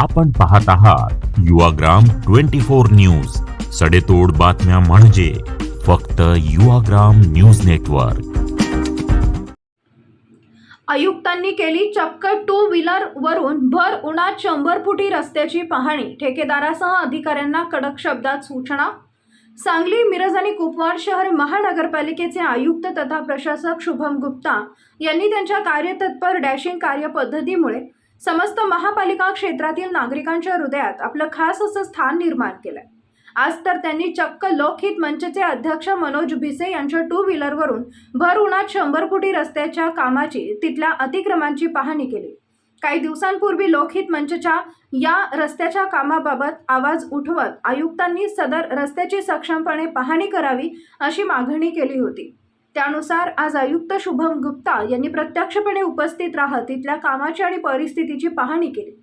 आपण पाहत आहात युवाग्राम ट्वेंटी फोर न्यूज. सडेतोड बातम्या म्हणजे फक्त युवाग्राम न्यूज नेटवर्क. आयुक्तांनी केली चक्क टू व्हीलर वरून भर उन्हात शंभर फुटी रस्त्याची पाहणी. ठेकेदारासह अधिकाऱ्यांना कडक शब्दात सूचना. सांगली मिरज आणि कुपवाड शहर महानगरपालिकेचे आयुक्त तथा प्रशासक शुभम गुप्ता यांनी त्यांच्या कार्यतत्पर डॅशिंग कार्यपद्धतीमुळे समस्त महापालिका क्षेत्रातील नागरिकांच्या हृदयात आपलं खास असं स्थान निर्माण केलंय. आज तर त्यांनी चक्क लोकहित मंचचे अध्यक्ष मनोज भिसे यांच्या टू व्हीलरवरून भर उन्हात शंभर फुटी रस्त्याच्या कामाची तिथल्या अतिक्रमांची पाहणी केली. काही दिवसांपूर्वी लोकहित मंचच्या या रस्त्याच्या कामाबाबत आवाज उठवत आयुक्तांनी सदर रस्त्याची सक्षमपणे पाहणी करावी अशी मागणी केली होती. त्यानुसार आज आयुक्त शुभम गुप्ता यांनी प्रत्यक्षपणे उपस्थित राहत तिथल्या कामाची आणि परिस्थितीची पाहणी केली.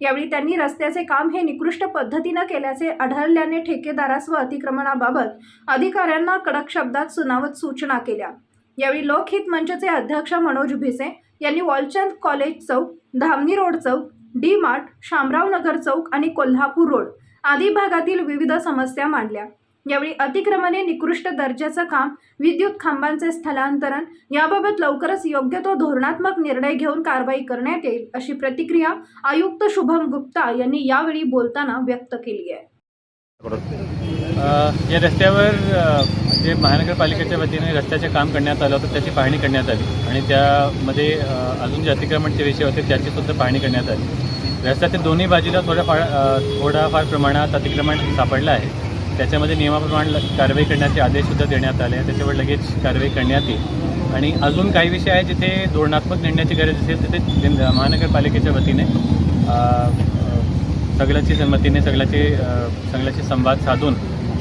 यावेळी त्यांनी रस्त्याचे काम हे निकृष्ट पद्धतीनं केल्याचे आढळल्याने ठेकेदारास व अतिक्रमणाबाबत अधिकाऱ्यांना कडक शब्दात सुनावत सूचना केल्या. यावेळी लोकहित मंचचे अध्यक्ष मनोज भिसे यांनी वॉलचंद कॉलेज चौक धामणी रोड चौक डी मार्ट शामराव नगर चौक आणि कोल्हापूर रोड आदी भागातील विविध समस्या मांडल्या. यावेळी अतिक्रमणे निकृष्ट दर्जाचं काम विद्युत खांबांचे स्थलांतरण याबाबत लवकरच योग्य तो धोरणात्मक निर्णय घेऊन कारवाई करण्यात येईल अशी प्रतिक्रिया आयुक्त शुभम गुप्ता यांनी यावेळी बोलताना व्यक्त केली आहे. या रस्त्यावर जे महानगरपालिकेच्या वतीने रस्त्याचे काम करण्यात आलं होतं त्याची पाहणी करण्यात आली. आणि त्यामध्ये अजून जे अतिक्रमणचे विषय होते त्याची सुद्धा पाहणी करण्यात आली. रस्त्याच्या दोन्ही बाजूला थोड्याफार अ, थोडाफार प्रमाणात अतिक्रमण सापडलं आहे. त्याच्यामध्ये नियमाप्रमाणे कारवाई करण्याचे आदेशसुद्धा देण्यात आले त्याच्यावर लगेच कारवाई करण्यात येईल. आणि अजून काही विषय आहेत जिथे धोरणात्मक निर्णयाची गरज असेल तिथे महानगरपालिकेच्या वतीने सगळ्याची संमतीने सगळ्याचे सगळ्याशी संवाद साधून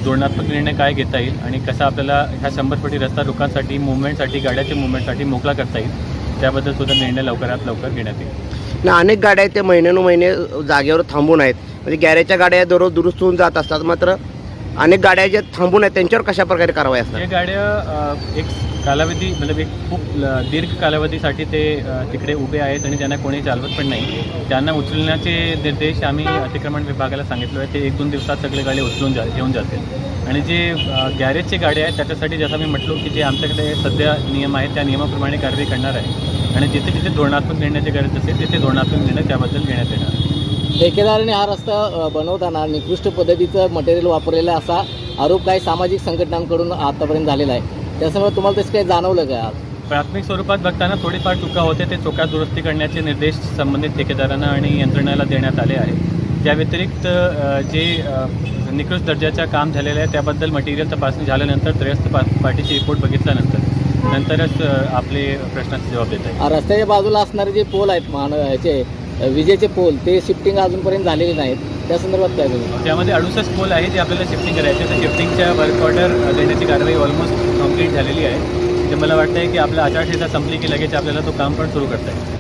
धोरणात्मक निर्णय काय घेता येईल आणि कसा आपल्याला ह्या शंभर फुटी रस्ता लोकांसाठी मुवमेंटसाठी गाड्याच्या मुवमेंटसाठी मोकळा करता येईल त्याबद्दल सुद्धा निर्णय लवकरात लवकर घेण्यात येईल. ना अनेक गाड्या आहेत ते महिन्यानुमहिने जागेवर थांबून आहेत. म्हणजे गॅरेजच्या गाड्या दररोज दुरुस्त होऊन जात असतात. मात्र अनेक गाड्या ज्या थांबून आहेत त्यांच्यावर कशा प्रकारे कारवाई असणार? गाड्या अ, एक कालावधी म्हणजे एक खूप ल- दीर्घ कालावधीसाठी ते अ, तिकडे उभे आहेत आणि त्यांना कोणी चालवत पण नाही. त्यांना उचलण्याचे निर्देश आम्ही अतिक्रमण विभागाला सांगितलो आहे ते एक दोन दिवसात सगळे गाडी उचलून जा घेऊन जातील. आणि जे अ, गॅरेजचे गाड्या आहेत त्याच्यासाठी जसं मी म्हटलो की जे आमच्याकडे सध्या नियम आहेत त्या नियमाप्रमाणे कारवाई करणार आहे. आणि जिथे जिथे धोरणात्मक निर्णयाची गरज असेल तिथे धोरणात्मक निर्णय त्याबद्दल घेण्यात येणार ठेकेदाराने हा रस्ता बनवताना निकृष्ट पद्धतीचं मटेरियल वापरलेलं आहे असा आरोप काही सामाजिक संघटनांकडून आतापर्यंत झालेला आहे. त्याच्यामुळे तुम्हाला तसं काही जाणवलं का? प्राथमिक स्वरूपात बघताना थोडीफार चुका होते ते चुका दुरुस्ती करण्याचे निर्देश संबंधित ठेकेदारांना आणि यंत्रणेला देण्यात आले आहेत. त्या व्यतिरिक्त जे निकृष्ट दर्जाचं काम झालेलं आहे त्याबद्दल मटेरियल तपासणी झाल्यानंतर त्रयस्थ पा पार्टीची रिपोर्ट बघितल्यानंतर नंतरच आपले प्रश्नाचे जबाब देता येईल. आ, रस्त्याच्या बाजूला असणारे जे पोल आहेत मान ह्याचे अ, विजेचे पोल ते शिफ्टिंग अजूनपर्यंत झालेले नाहीत. त्या संदर्भात काय तुम्ही त्यामध्ये अडुसष्ट पोल आहे जे आपल्याला शिफ्टिंग करायचे तर शिफ्टिंगच्या वर्क ऑर्डर देण्याची कारवाई ऑलमोस्ट कंप्लीट झालेली आहे. ते मला वाटतं आहे की आपल्या आचारसंहिता संपली की लगेच आपल्याला तो काम पण सुरू करता येईल.